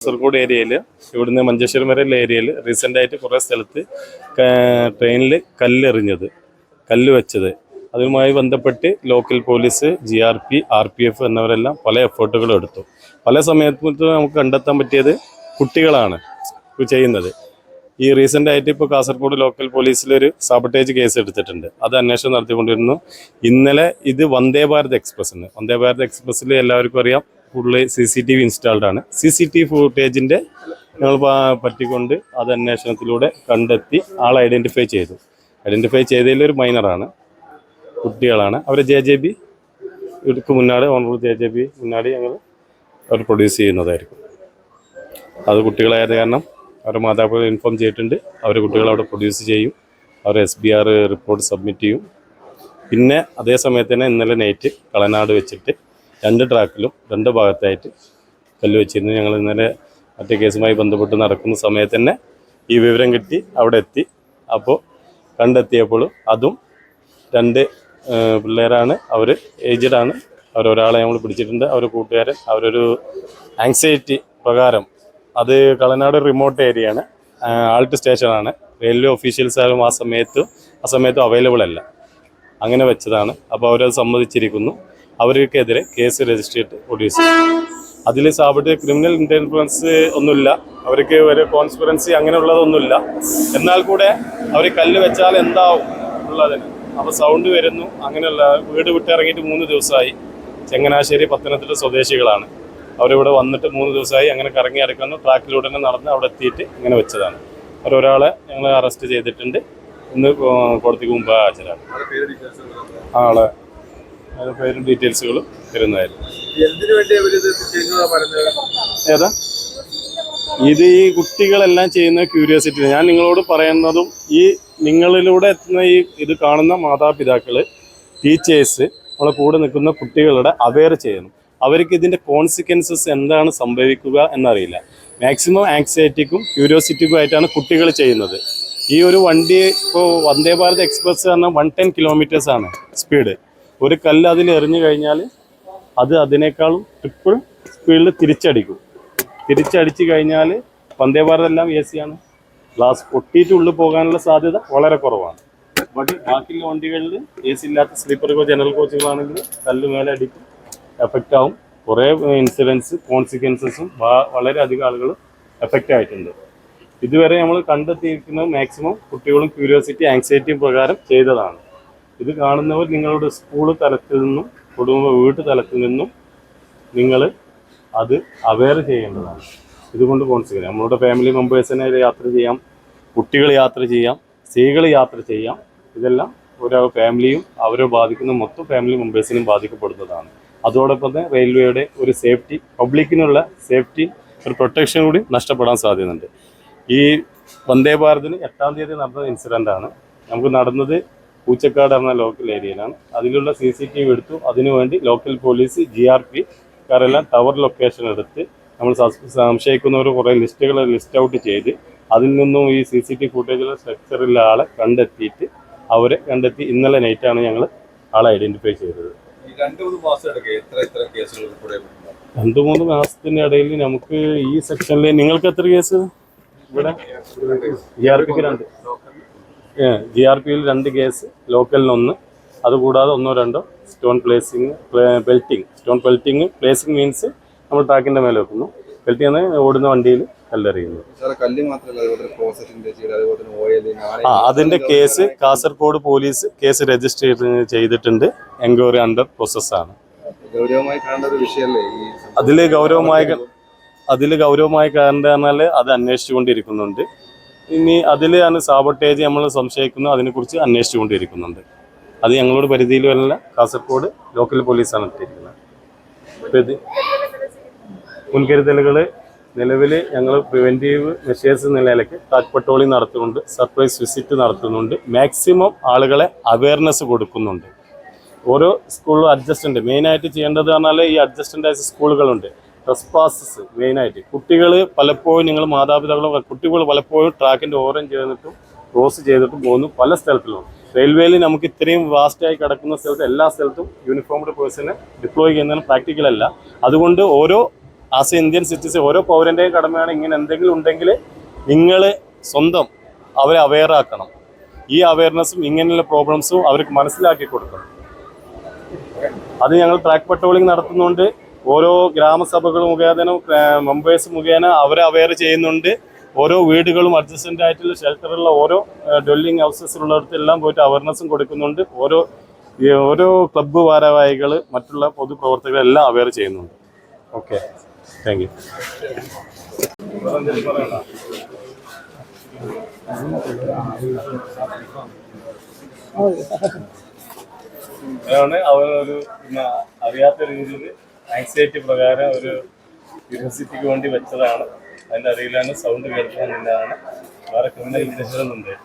കാസർഗോഡ് ഏരിയയിൽ ഇവിടുന്ന് മഞ്ചേശ്വരം വരെയുള്ള ഏരിയയിൽ റീസെന്റ് ആയിട്ട് കുറേ സ്ഥലത്ത് ട്രെയിനിൽ കല്ലെറിഞ്ഞത് കല്ല് വെച്ചത്. അതുമായി ബന്ധപ്പെട്ട് local police G R P R P F എന്നിവരെല്ലാം പല എഫേർട്ടുകളും എടുത്തു. പല സമയത്തും നമുക്ക് കണ്ടെത്താൻ പറ്റിയത് കുട്ടികളാണ് ചെയ്യുന്നത്. ഈ റീസെന്റ് ആയിട്ട് ഇപ്പോൾ കാസർഗോഡ് ലോക്കൽ പോലീസിലൊരു സാബട്ടേജ് കേസ് എടുത്തിട്ടുണ്ട്. അത് അന്വേഷണം നടത്തിക്കൊണ്ടിരുന്നു. ഇന്നലെ ഇത് വന്ദേ ഭാരത് എക്സ്പ്രസ്സിന് വന്ദേ ഭാരത് എക്സ്പ്രസ്സിൽ എല്ലാവർക്കും അറിയാം. Full C C T V installed ആണ്. സി സി ടി ഫുട്ടേജിന്റെ ഞങ്ങൾ പറ്റിക്കൊണ്ട് അത് അന്വേഷണത്തിലൂടെ കണ്ടെത്തി ആളെ ഐഡന്റിഫൈ ചെയ്തു. ഐഡന്റിഫൈ ചെയ്തതിൽ ഒരു മൈനറാണ് കുട്ടികളാണ്. അവരെ ജെ ജെ ബി ഇവർക്ക് മുന്നാടി ഓണറബിൾ ജെ ജെ ബി മുന്നാടി ഞങ്ങൾ അവർ പ്രൊഡ്യൂസ് ചെയ്യുന്നതായിരിക്കും. അത് കുട്ടികളായത് കാരണം അവരുടെ മാതാപിതാക്കൾ ഇൻഫോം ചെയ്തിട്ടുണ്ട്. അവർ കുട്ടികൾ അവിടെ പ്രൊഡ്യൂസ് ചെയ്യും. അവർ S B R report submit ചെയ്യും. പിന്നെ അതേ സമയത്ത് തന്നെ ഇന്നലെ നൈറ്റ് കളനാട് വെച്ചിട്ട് രണ്ട് ട്രാക്കിലും രണ്ട് ഭാഗത്തായിട്ട് കല്ല് വെച്ചിരുന്നു. ഞങ്ങൾ ഇന്നലെ മറ്റേ കേസുമായി ബന്ധപ്പെട്ട് നടക്കുന്ന സമയത്ത് തന്നെ ഈ വിവരം കിട്ടി അവിടെ എത്തി. അപ്പോൾ കണ്ടെത്തിയപ്പോൾ അതും രണ്ട് പിള്ളേരാണ് അവർ ഏജ്ഡ് ആണ്. അവരൊരാളെ നമ്മൾ പിടിച്ചിട്ടുണ്ട്. അവരുടെ കൂട്ടുകാരൻ അവരൊരു ആങ്സൈറ്റി പ്രകാരം. അത് കളനാട് റിമോട്ട് ഏരിയയാണ് ആൾട്ട് സ്റ്റേഷനാണ് റെയിൽവേ ഒഫീഷ്യൽസ് ആരും ആ സമയത്ത് ആ സമയത്തും അവൈലബിൾ അല്ല. അങ്ങനെ വെച്ചതാണ്. അപ്പോൾ അവരത് സമ്മതിച്ചിരിക്കുന്നു. അവർക്കെതിരെ കേസ് രജിസ്റ്റർ ചെയ്ത് ചെയ്യും അതിൽ സാബിട്ട് ക്രിമിനൽ ഇന്റർഫറൻസ് ഒന്നുമില്ല. അവർക്ക് ഒരു കോൺസ്പിറൻസി അങ്ങനെയുള്ളതൊന്നുമില്ല. എന്നാൽ കൂടെ അവർ കല്ല് വെച്ചാൽ എന്താവും ഉള്ളതിന് അപ്പോൾ സൗണ്ട് വരുന്നു. അങ്ങനെയുള്ള വീട് വിട്ടിറങ്ങിയിട്ട് മൂന്ന് ദിവസമായി. ചങ്ങനാശ്ശേരി പത്തനംതിട്ട സ്വദേശികളാണ്. അവരിവിടെ വന്നിട്ട് മൂന്ന് ദിവസമായി അങ്ങനെ കറങ്ങി അടക്കുന്നു ട്രാക്കിലൂടെ തന്നെ നടന്ന് അവിടെ എത്തിയിട്ട് ഇങ്ങനെ വെച്ചതാണ്. അവരൊരാളെ ഞങ്ങൾ അറസ്റ്റ് ചെയ്തിട്ടുണ്ട്. ഇന്ന് കോടതിക്ക് മുമ്പ് ഹാജരാണ്. ആളെ പേരും ഡീറ്റെയിൽസുകളും തരുന്നതായിരുന്നു ഏതാ? ഇത് ഈ കുട്ടികളെല്ലാം ചെയ്യുന്ന ക്യൂരിയോസിറ്റി ഞാൻ നിങ്ങളോട് പറയുന്നതും ഈ നിങ്ങളിലൂടെ എത്തുന്ന ഈ ഇത് കാണുന്ന മാതാപിതാക്കൾ ടീച്ചേഴ്സ് നമ്മളെ കൂടെ നിൽക്കുന്ന കുട്ടികളുടെ അവെയർ ചെയ്യണം. അവർക്ക് ഇതിന്റെ കോൺസിക്വൻസസ് എന്താണ് സംഭവിക്കുക എന്നറിയില്ല. മാക്സിമം ആങ്സൈറ്റിക്കും ക്യൂരിയോസിറ്റിക്കും ആയിട്ടാണ് കുട്ടികൾ ചെയ്യുന്നത്. ഈ ഒരു വണ്ടി ഇപ്പോൾ വന്ദേ ഭാരത് എക്സ്പ്രസ് പറഞ്ഞാൽ വൺ ടെൻ കിലോമീറ്റേഴ്സാണ് സ്പീഡ് ഒരു കല്ല് അതിൽ എറിഞ്ഞു കഴിഞ്ഞാൽ അത് അതിനേക്കാളും ട്രിപ്പിൾ സ്പീഡിൽ തിരിച്ചടിക്കും. തിരിച്ചടിച്ചു കഴിഞ്ഞാൽ വന്ദേ ഭാരത് എല്ലാം എ സിയാണ് ഗ്ലാസ് പൊട്ടിയിട്ട് ഉള്ളിൽ പോകാനുള്ള സാധ്യത വളരെ കുറവാണ്. ബട്ട് ബാക്കിയുള്ള വണ്ടികളിൽ എ സി ഇല്ലാത്ത സ്ലീപ്പർ കോച്ച് ജനറൽ കോച്ചുകളാണെങ്കിൽ കല്ല് മേലെ അടിക്കും. എഫക്റ്റ് ആവും. കുറേ ഇൻസിഡൻസ് കോൺസിക്വൻസസും വളരെയധികം ആളുകൾ എഫക്റ്റ് ആയിട്ടുണ്ട്. ഇതുവരെ നമ്മൾ കണ്ടെത്തിയിരിക്കുന്നത് മാക്സിമം കുട്ടികളും ക്യൂരിയോസിറ്റി ആങ്സൈറ്റിയും പ്രകാരം ചെയ്തതാണ്. ഇത് കാണുന്നവർ നിങ്ങളുടെ സ്കൂൾ തലത്തിൽ നിന്നും കുടുംബ വീട്ടു തലത്തിൽ നിന്നും നിങ്ങൾ അത് അവെയർ ചെയ്യേണ്ടതാണ്. ഇതുകൊണ്ട് കോൺസിക്വൻസ് നമ്മളുടെ ഫാമിലി മെമ്പേഴ്സിനെ യാത്ര ചെയ്യാം കുട്ടികൾ യാത്ര ചെയ്യാം സ്ത്രീകൾ യാത്ര ചെയ്യാം. ഇതെല്ലാം ഓരോ ഫാമിലിയും അവരെ ബാധിക്കുന്ന മൊത്തം ഫാമിലി മെമ്പേഴ്സിനും ബാധിക്കപ്പെടുന്നതാണ്. അതോടൊപ്പം തന്നെ റെയിൽവേയുടെ ഒരു സേഫ്റ്റി പബ്ലിക്കിനുള്ള സേഫ്റ്റി ഒരു പ്രൊട്ടക്ഷൻ കൂടി നഷ്ടപ്പെടാൻ സാധ്യതയുണ്ട്. ഈ വന്ദേ ഭാരതിന് എട്ടാം തീയതി നടന്ന ഇൻസിഡന്റ് ആണ്. നമുക്ക് നടന്നത് പൂച്ചക്കാട് എന്ന ലോക്കൽ ഏരിയയിലാണ് അതിലുള്ള സി സി ടി വി എടുത്തു. അതിനുവേണ്ടി local police G R P കാരെല്ലാം tower location എടുത്ത് നമ്മൾ സംശയിക്കുന്നവർ കുറേ ലിസ്റ്റുകൾ ലിസ്റ്റ് ഔട്ട് ചെയ്ത് അതിൽ നിന്നും ഈ സി സി ടി ഫുട്ടേജിലെ സ്ട്രക്ചറിലെ ആളെ കണ്ടെത്തിയിട്ട് അവരെ കണ്ടെത്തി ഇന്നലെ നൈറ്റാണ് ഞങ്ങൾ ആളെ ഐഡന്റിഫൈ ചെയ്തത്. രണ്ട് മൂന്ന് മാസത്തിന്റെ ഇടയിൽ നമുക്ക് ഈ സെക്ഷനിൽ നിങ്ങൾക്ക് എത്ര കേസ് ഇവിടെ? ജി ആർ പിക്ക് രണ്ട്. ജി ആർ പിയിൽ രണ്ട് കേസ് ലോക്കലിനൊന്ന് അതുകൂടാതെ ഒന്നോ രണ്ടോ stone placing belting stone belting placing means നമ്മൾ ട്രാക്കിന്റെ മേലെ വെക്കുന്നു. ബെൽറ്റിംഗ് എന്ന് ഓടുന്ന വണ്ടിയിൽ കല്ലെറിയുന്നു. ആ അതിന്റെ case Kasaragod police case register ചെയ്തിട്ടുണ്ട്. എൻക്വയറി അണ്ടർ പ്രോസസ്സാണ്? അതിൽ ഗൗരവമായി അതിൽ ഗൗരവമായി കാരണം പറഞ്ഞാൽ അത് അന്വേഷിച്ചുകൊണ്ടിരിക്കുന്നുണ്ട്. ഇനി അതിലാണ് സാബോട്ടേജ് നമ്മൾ സംശയിക്കുന്നു. അതിനെക്കുറിച്ച് അന്വേഷിച്ചുകൊണ്ടിരിക്കുന്നുണ്ട്. അത് ഞങ്ങളുടെ പരിധിയിലുമല്ല കാസർഗോഡ് ലോക്കൽ പോലീസാണ് എത്തിയിരിക്കുന്നത് അപ്പോൾ ഇത് മുൻകരുതലുകൾ നിലവിൽ ഞങ്ങൾ പ്രിവെന്റീവ് മെഷേഴ്സ് നിലയിലേക്ക് ടാക് പട്രോളിംഗ് നടത്തുന്നുണ്ട്. സർപ്രൈസ് വിസിറ്റ് നടത്തുന്നുണ്ട്. മാക്സിമം ആളുകളെ അവയർനെസ് കൊടുക്കുന്നുണ്ട്. ഓരോ സ്കൂളിലും അഡ്ജസ്റ്റന്റ് മെയിനായിട്ട് ചെയ്യേണ്ടത് പറഞ്ഞാൽ ഈ അഡ്ജസ്റ്റന്റ് ആയ സ്കൂളുകളുണ്ട് ട്രസ്പാസസ് മെയിനായിട്ട് കുട്ടികൾ പലപ്പോഴും നിങ്ങൾ മാതാപിതാക്കളും കുട്ടികൾ പലപ്പോഴും ട്രാക്കിന്റെ ഓറഞ്ച് ചെയ്തിട്ടും ക്രോസ് ചെയ്തിട്ടും പോകുന്നു പല സ്ഥലത്തിലും. റെയിൽവേയിൽ നമുക്ക് ഇത്രയും വാസ്റ്റായി കിടക്കുന്ന സ്ഥലത്ത് എല്ലാ സ്ഥലത്തും യൂണിഫോംഡ് പേഴ്സണെ ഡിപ്ലോയ് ചെയ്യുന്നതിന് പ്രാക്ടിക്കൽ അല്ല. അതുകൊണ്ട് ഓരോ ആസ് എ ഇന്ത്യൻ സിറ്റിസൺ ഓരോ പൗരന്റെയും കടമയാണ് ഇങ്ങനെ എന്തെങ്കിലും ഉണ്ടെങ്കിൽ നിങ്ങൾ സ്വന്തം അവരെ അവെയർ ആക്കണം. ഈ അവയർനെസ്സും ഇങ്ങനെയുള്ള പ്രോബ്ലംസും അവർക്ക് മനസ്സിലാക്കി കൊടുക്കണം. അത് ഞങ്ങൾ ട്രാക്ക് പട്രോളിംഗ് നടത്തുന്നുണ്ട്. ഓരോ ഗ്രാമസഭകൾ മുഖേന മെമ്പേഴ്സ് മുഖേന അവരെ അവെയർ ചെയ്യുന്നുണ്ട്. ഓരോ വീടുകളും അഡ്ജസ്റ്റന്റ് ആയിട്ടുള്ള ഷെൽട്ടറുള്ള ഓരോ ഡ്വെല്ലിംഗ് ഹൗസസ് ഉള്ളിടത്തെല്ലാം പോയിട്ട് അവയർനെസ്സും കൊടുക്കുന്നുണ്ട്. ഓരോ ഓരോ ക്ലബ്ബ് ഭാരവാഹികൾ മറ്റുള്ള പൊതുപ്രവർത്തകരെല്ലാം അവെയർ ചെയ്യുന്നുണ്ട്. ഓക്കെ താങ്ക് യു അതാണ് അവരൊരു അറിയാത്ത രീതിയിൽ ആൻസൈറ്റി പ്രകാരം ഒരു യൂണിവേഴ്സിറ്റിക്ക് വേണ്ടി വെച്ചതാണ് അതിന്റെ അറിയിലാണ് സൗണ്ട് കേൾക്കാൻ വേറെ ക്രിമിനൽ ഇൻഷുറൻസ്